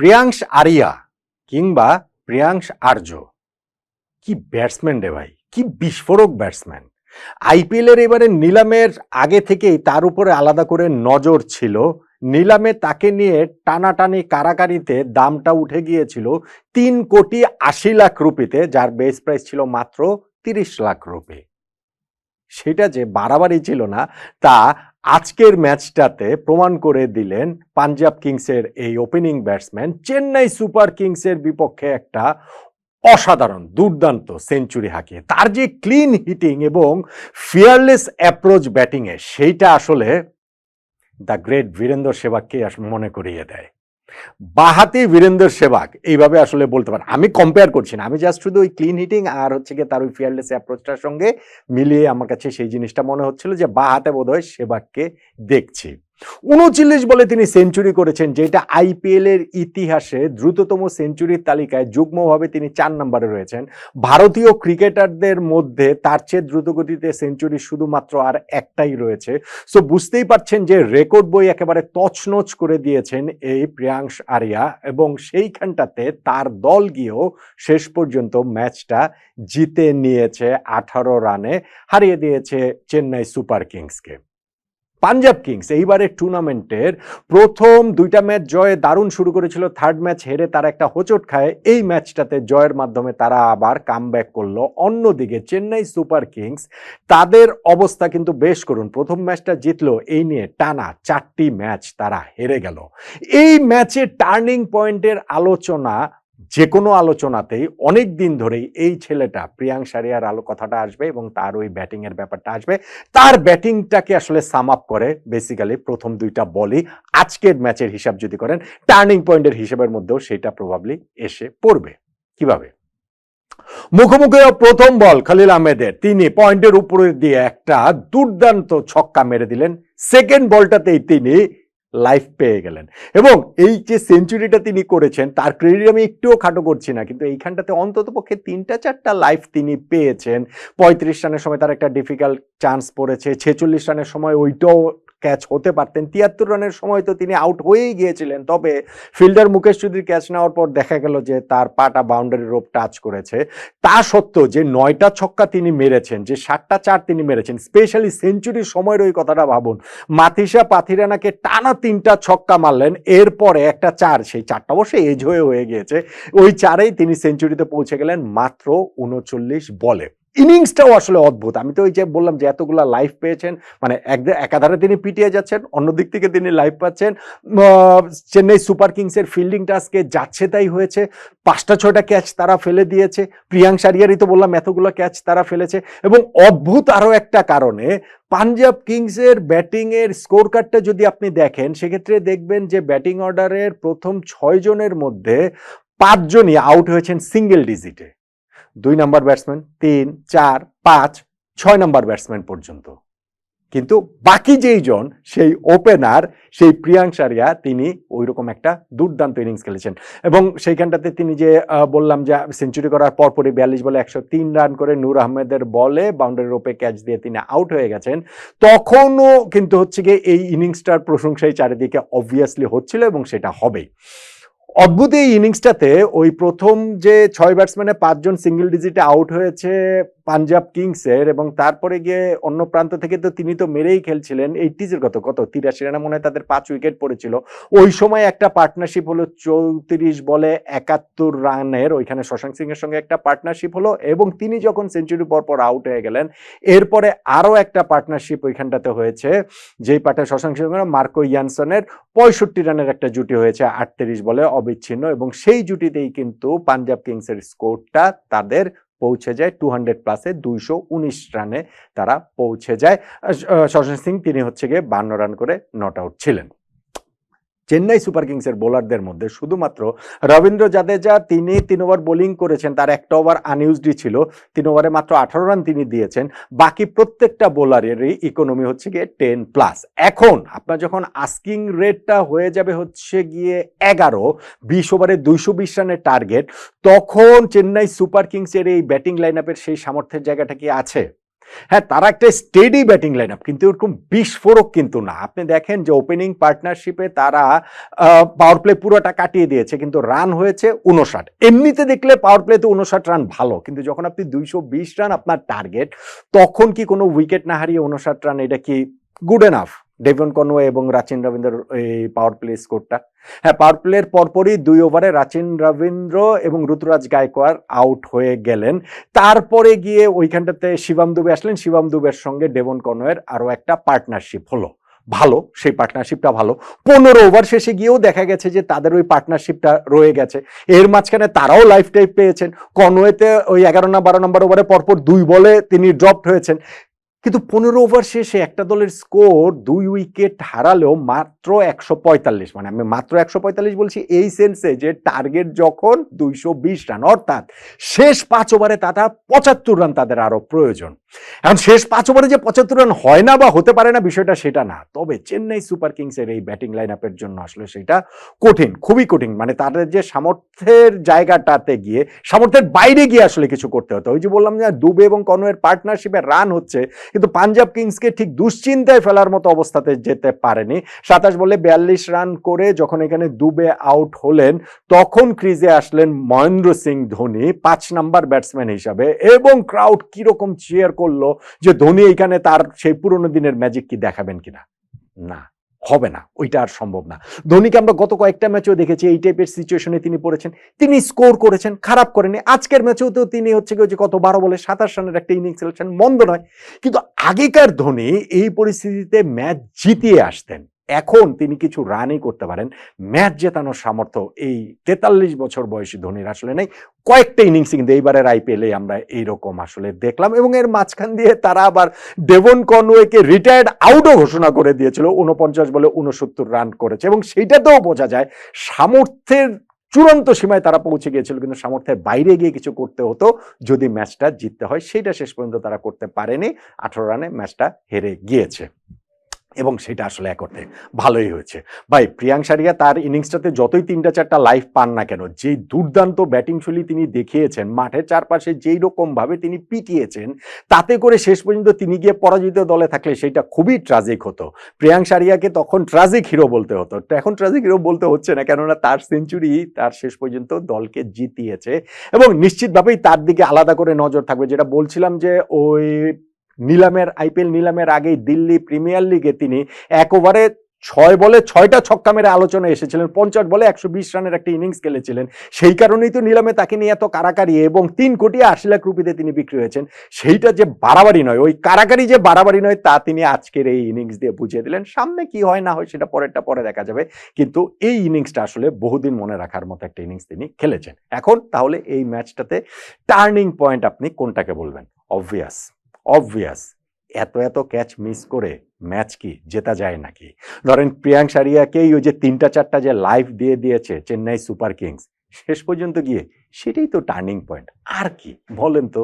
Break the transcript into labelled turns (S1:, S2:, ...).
S1: Priyansh area কিংবা প্রিয়াংশ আর্য। কি batsman রে ভাই, কি বিস্ফোরক ব্যাটসম্যান আইপিএল এর এবারে নিলামের আগে থেকেই তার উপরে আলাদা করে নজর ছিল। নিলামে তাকে নিয়ে টানাটানি কারাকারিতে দামটা উঠে গিয়েছিল তিন কোটি আশি লাখ রুপিতে, যার বেস প্রাইস ছিল মাত্র তিরিশ লাখ রুপি। সেটা যে বাড়াবাড়ি ছিল না, তা আজকের ম্যাচটাতে প্রমাণ করে দিলেন পাঞ্জাব কিংসের এই ওপেনিং ব্যাটসম্যান চেন্নাই সুপার কিংসের বিপক্ষে একটা অসাধারণ, দুর্দান্ত সেঞ্চুরি হাঁকিয়ে। তার যে ক্লিন হিটিং এবং ফিয়ারলেস অ্যাপ্রোচ ব্যাটিংয়ে সেইটা আসলে দ্য গ্রেট বীরেন্দ্র সেবাগকে মনে করিয়ে দেয়। বাহাতি বীরেন্দ্র সেবাগ এইভাবে আসলে বলতে পারেন। আমি কম্পেয়ার করছি না। আমি জাস্ট শুধু ওই ক্লিন হিটিং আর হচ্ছে গিয়ে তার ওই ফিয়ারলেস অ্যাপ্রোচটার সঙ্গে মিলিয়ে আমার কাছে সেই জিনিসটা মনে হচ্ছিল যে বাহাতে বোধহয় সেবাককে দেখছি। উনচল্লিশ বলে তিনি সেঞ্চুরি করেছেন, যেটা আইপিএল এর ইতিহাসে দ্রুততম সেঞ্চুরির তালিকায় যুগ্মভাবে তিনি চার নম্বরে রয়েছেন। ভারতীয় ক্রিকেটারদের মধ্যে তার চেয়ে দ্রুতগতিতে সেঞ্চুরি শুধুমাত্র আর একটাই রয়েছে। সো বুঝতেই পারছেন যে রেকর্ড বই একেবারে তছনছ করে দিয়েছেন এই প্রিয়াংশ আরিয়া এবং সেইখানটাতে তার দল গিয়েও শেষ পর্যন্ত ম্যাচটা জিতে নিয়েছে আঠারো রানে, হারিয়ে দিয়েছে চেন্নাই সুপার কিংসকে। পাঞ্জাব কিংস এইবারের টুর্নামেন্টের প্রথম দুইটা ম্যাচ জয়ে দারুণ শুরু করেছিল। থার্ড ম্যাচ হেরে তারা একটা হোঁচট খায়। এই ম্যাচটাতে জয়ের মাধ্যমে তারা আবার কাম ব্যাক করল। অন্যদিকে চেন্নাই সুপার কিংস তাদের অবস্থা কিন্তু বেশ করুন। প্রথম ম্যাচটা জিতলো, এই নিয়ে টানা চারটি ম্যাচ তারা হেরে গেল। এই ম্যাচে টার্নিং পয়েন্টের আলোচনা যে কোনো আলোচনাতেই অনেক দিন ধরেই এই ছেলেটা, প্রিয়াং সারিয়ার আলো কথাটা আসবে এবং তার ওই ব্যাটিং এর ব্যাপারটা আসবে। তার ব্যাটিংটাকে আসলে সাম আপ করে বেসিক্যালি প্রথম দুইটা বলই আজকের ম্যাচের হিসাব যদি করেন টার্নিং পয়েন্টের হিসাবের মধ্যেও সেটা প্রভাবলি এসে পড়বে। কীভাবে? মুখোমুখি প্রথম বল খালিল আহমেদের। তিনি পয়েন্টের উপরে দিয়ে একটা দুর্দান্ত ছক্কা মেরে দিলেন। সেকেন্ড বলটাতেই তিনি লাইফ পেয়ে গেলেন। এবং এই যে সেঞ্চুরিটা তিনি করেছেন, তার ক্রেডিট আমি একটুও খাটো করছি না, কিন্তু এইখানটাতে অন্তত পক্ষে তিনটা চারটা লাইফ তিনি পেয়েছেন। পঁয়ত্রিশ রানের সময় তার একটা ডিফিকাল্ট চান্স পড়েছে, ছেচল্লিশ রানের সময় ওইটাও ক্যাচ হতে পারতেন। তিয়াত্তর রানের সময় তো তিনি আউট হয়েই গিয়েছিলেন, তবে ফিল্ডার মুকেশ চৌধুরী ক্যাচ নেওয়ার পর দেখা গেল যে তার পাটা বাউন্ডারি রোপ টাচ করেছে। তা সত্ত্বেও যে নয়টা ছক্কা তিনি মেরেছেন, যে সাতটা চার তিনি মেরেছেন স্পেশালি সেঞ্চুরির সময়ের ওই কথাটা ভাবুন মাথিসা পাথিরানাকে টানা তিনটা ছক্কা মারলেন, এরপরে একটা চার, সেই চারটা অবশ্যই এজ হয়ে হয়ে গিয়েছে, ওই চারেই তিনি সেঞ্চুরিতে পৌঁছে গেলেন মাত্র উনচল্লিশ বলে। ইনিংসটাও আসলে অদ্ভুত। আমি তো ওই যে বললাম যে এতগুলা লাইফ পেয়েছেন মানে এক একাধারে তিনি পিটিয়ে যাচ্ছেন অন্য দিক থেকে তিনি লাইফ পাচ্ছেন। চেন্নাই সুপার কিংসের ফিল্ডিংটা আজকে যাচ্ছে তাই হয়েছে। পাঁচটা, ছয়টা ক্যাচ তারা ফেলে দিয়েছে। প্রিয়াংশ আরিয়ারই তো বললাম এতগুলো ক্যাচ তারা ফেলেছে। এবং অদ্ভুত আরও একটা কারণে পাঞ্জাব কিংসের ব্যাটিংয়ের স্কোর কার্ডটা যদি আপনি দেখেন, সেক্ষেত্রে দেখবেন যে ব্যাটিং অর্ডারের প্রথম ছয় জনের মধ্যে পাঁচজনই আউট হয়েছেন সিঙ্গেল ডিজিটে দুই নাম্বার ব্যাটসম্যান তিন, চার, পাঁচ, ছয় নাম্বার ব্যাটসম্যান পর্যন্ত। কিন্তু বাকি যেই জন, সেই ওপেনার সেই প্রিয়াংশারিয়া তিনি ওই রকম একটা দুর্দান্ত ইনিংস খেলেছেন। এবং সেইখানটাতে তিনি যে বললাম যে সেঞ্চুরি করার পরপরই বিয়াল্লিশ বলে একশো তিন রান করে নূর আহমেদের বলে বাউন্ডারি রোপে ক্যাচ দিয়ে তিনি আউট হয়ে গেছেন। তখনও কিন্তু হচ্ছে গিয়ে এই ইনিংসটার প্রশংসাই চারিদিকে অবভিয়াসলি হচ্ছিল এবং সেটা হবেই। অদ্ভুত এই ইনিংসটাতে ওই প্রথম যে ছয় ব্যাটসম্যানে পাঁচজন সিঙ্গেল ডিজিটে আউট হয়েছে পাঞ্জাব কিংসের এবং তারপরে গিয়ে অন্য প্রান্ত থেকে তো তিনি তো মেরেই খেলছিলেন। এইটিজের কত কত? তিরাশি রানে মনে হয় তাদের পাঁচ উইকেট পড়েছিল। ওই সময় একটা পার্টনারশিপ হলো চৌত্রিশ বলে একাত্তর রানের। ওইখানে শশাঙ্ক সিং এর সঙ্গে একটা পার্টনারশিপ হলো এবং তিনি যখন সেঞ্চুরি পর পর আউট হয়ে গেলেন, এরপরে আরও একটা পার্টনারশিপ ওইখানটাতে হয়েছে, যেই পার্টে শশাঙ্ক সিং মার্কো ইয়ানসনের পঁয়ষট্টি রানের একটা জুটি হয়েছে আটত্রিশ বলে অবিচ্ছিন্ন এবং সেই জুটিতেই কিন্তু পাঞ্জাব কিংসের স্কোরটা তাদের পৌঁছে যায় টু হান্ড্রেড প্লাসে দুইশো উনিশ রানে তারা পৌঁছে যায়। সজন সিং তিনি হচ্ছে গিয়ে বান্ন রান করে নট আউট ছিলেন। চেন্নাই সুপার কিংসের বোলারদের মধ্যে শুধুমাত্র রবীন্দ্র জাদেজা তিনি তিন ওভার বোলিং করেছেন, তার একটা ওভার আনইউজডি ছিল। তিন ওভারে মাত্র আঠারো রান তিনি দিয়েছেন। বাকি প্রত্যেকটা বোলারেরই ইকোনমি হচ্ছে গিয়ে টেন প্লাস এখন আপনার যখন আস্কিং রেটটা হয়ে যাবে হচ্ছে গিয়ে এগারো, বিশ ওভারে দুইশো বিশ রানের টার্গেট তখন চেন্নাই সুপার কিংসের এই ব্যাটিং লাইন আপের সেই সামর্থ্যের জায়গাটা কি আছে? হ্যাঁ তারা একটা স্টেডি ব্যাটিং লাইন আপ কিন্তু এরকম বিস্ফোরক কিন্তু না। আপনি দেখেন যে ওপেনিং পার্টনারশিপে তারা পাওয়ার প্লে পুরোটা কাটিয়ে দিয়েছে, কিন্তু রান হয়েছে উনষাট। এমনিতে দেখলে পাওয়ার প্লেতে উনষাট রান ভালো, কিন্তু যখন আপনি দুইশো বিশ রান আপনার টার্গেট তখন কি কোনো উইকেট না হারিয়ে উনষাট রান এটা কি গুড এনাফ ডেভন কনওয়ে এবং রাচিন রবীন্দ্র এই পাওয়ার প্লে স্কোরটা হ্যাঁ পাওয়ার প্লের পরপরই দুই ওভারে রাচিন রবীন্দ্র এবং ঋতুরাজ গায়কোয়াড় আউট হয়ে গেলেন। তারপরে গিয়ে ওইখানটাতে শিবাম দুবে আসলেন। শিবাম দুবের সঙ্গে ডেভন কনওয়ের আরও একটা পার্টনারশিপ হলো। ভালো, সেই পার্টনারশিপটা ভালো। পনেরো ওভার শেষে গিয়েও দেখা গেছে যে তাদের ওই পার্টনারশিপটা রয়ে গেছে। এর মাঝখানে তারাও লাইফ টাইপ পেয়েছেন। কনওয়েতে ওই এগারো না বারো নম্বর ওভারে পরপর দুই বলে তিনি ড্রপড হয়েছেন। কিন্তু পনেরো ওভার শেষে একটা দলের স্কোর দুই উইকেট হারালেও মাত্র একশো পঁয়তাল্লিশ মানে আমি মাত্র একশো পঁয়তাল্লিশ বলছি এই সেন্সে যে টার্গেট যখন দুইশো বিশ রান, অর্থাৎ শেষ পাঁচ ওভারে তারা পঁচাত্তর রান তাদের আরও প্রয়োজন। এখন শেষ পাঁচ ওভারে যে পঁচাত্তর রান হয় না বা হতে পারে না, বিষয়টা সেটা না। তবে চেন্নাই সুপার কিংসের এই ব্যাটিং লাইন আপের জন্য আসলে সেটা কঠিন, খুবই কঠিন। মানে তাদের যে সামর্থ্যের জায়গাটাতে গিয়ে, সামর্থ্যের বাইরে গিয়ে আসলে কিছু করতে হতো। ওই যে বললাম যে দুবে এবং কনওয়ের পার্টনারশিপে রান হচ্ছে কিন্তু পাঞ্জাব কিংসকে ঠিক দুশ্চিন্তায় ফেলার মতো অবস্থাতে যেতে পারেনি। সাতাশ বলে বিয়াল্লিশ রান করে যখন এখানে দুবে আউট হলেন, তখন ক্রিজে আসলেন মহেন্দ্র সিং ধোনি, পাঁচ নাম্বার ব্যাটসম্যান হিসাবে। এবং ক্রাউড কীরকম চেয়ার করল যে ধোনি এখানে তার সেই পুরনো দিনের ম্যাজিক কি দেখাবেন কিনা? না। হবে না, ওইটা আর সম্ভব না। ধোনিকে আমরা গত কয়েকটা ম্যাচেও দেখেছি, এই টাইপের সিচুয়েশনে তিনি পড়েছেন। তিনি স্কোর করেছেন, খারাপ করেনি আজকের ম্যাচেও তো তিনি হচ্ছে যে কত বারো বলে সাতাশ রানের একটা ইনিংস খেলেছেন, মন্দ নয়। কিন্তু আগেকার ধোনি এই পরিস্থিতিতে ম্যাচ জিতিয়ে আসতেন। এখন তিনি কিছু রানই করতে পারেন। ম্যাচ জেতানোর সামর্থ্য এই তেতাল্লিশ বছর বয়সী ধোনির আসলে নেই। কয়েকটা ইনিংস কিন্তু এইবারের আইপিএলে আমরা এইরকম আসলে দেখলাম এবং এর মাঝখান দিয়ে তারা আবার ডেভন কনওয়েকে রিটায়ার্ড আউটও ঘোষণা করে দিয়েছিল উনপঞ্চাশ বলে উনসত্তর রান করেছে এবং সেইটাতেও বোঝা যায় সামর্থ্যের চূড়ান্ত সীমায় তারা পৌঁছে গিয়েছিল কিন্তু সামর্থ্যের বাইরে গিয়ে কিছু করতে হতো যদি ম্যাচটা জিততে হয়। সেটা শেষ পর্যন্ত তারা করতে পারেনি। আঠারো রানে ম্যাচটা হেরে গিয়েছে। এবং সেটা আসলে এক অর্থে ভালোই হয়েছে। ভাই, প্রিয়াং সারিয়া তার ইনিংসটাতে যতই তিনটা চারটা লাইফ পান না কেন যেই দুর্দান্ত ব্যাটিং শৈলী তিনি দেখিয়েছেন, মাঠের চারপাশে যেই রকমভাবে তিনি পিটিয়েছেন, তাতে করে শেষ পর্যন্ত তিনি গিয়ে পরাজিত দলে থাকলে সেটা খুবই ট্রাজিক হতো। প্রিয়াং সারিয়াকে তখন ট্রাজিক হিরো বলতে হতো। এখন ট্রাজিক হিরো বলতে হচ্ছে না, কেননা তার সেঞ্চুরি তার শেষ পর্যন্ত দলকে জিতিয়েছে এবং নিশ্চিতভাবেই তার দিকে আলাদা করে নজর থাকবে। যেটা বলছিলাম যে ওই নিলামের, আইপিএল নিলামের আগেই দিল্লি প্রিমিয়ার লিগে তিনি এক ওভারে ছয় বলে ছয়টা ছক্কা মেরে আলোচনায় এসেছিলেন। পঞ্চাশ বলে একশো বিশ রানের একটা ইনিংস খেলেছিলেন। সেই কারণেই তো নিলামে তাকে নিয়ে এত কারাকারি এবং তিন কোটি আশি লাখ রুপিতে তিনি বিক্রি হয়েছেন। সেইটা যে বাড়াবাড়ি নয়, ওই কারাকারি যে বাড়াবাড়ি নয়, তা তিনি আজকের এই ইনিংস দিয়ে বুঝিয়ে দিলেন। সামনে কি হয় না হয় সেটা পরেরটা পরে দেখা যাবে। কিন্তু এই ইনিংসটা আসলে বহুদিন মনে রাখার মতো একটা ইনিংস তিনি খেলেছেন। এখন তাহলে এই ম্যাচটাতে টার্নিং পয়েন্ট আপনি কোনটাকে বলবেন? অবভিয়াস। অবভিয়াস এত এত ক্যাচ মিস করে ম্যাচ কি, জেতা যায় নাকি? ধরেন প্রিয়াঙ্ক সারিয়াকেই ওই যে তিনটা চারটা যে লাইফ দিয়ে দিয়েছে চেন্নাই সুপার কিংস, শেষ পর্যন্ত গিয়ে সেটাই তো টার্নিং পয়েন্ট আর কি, বলেন তো।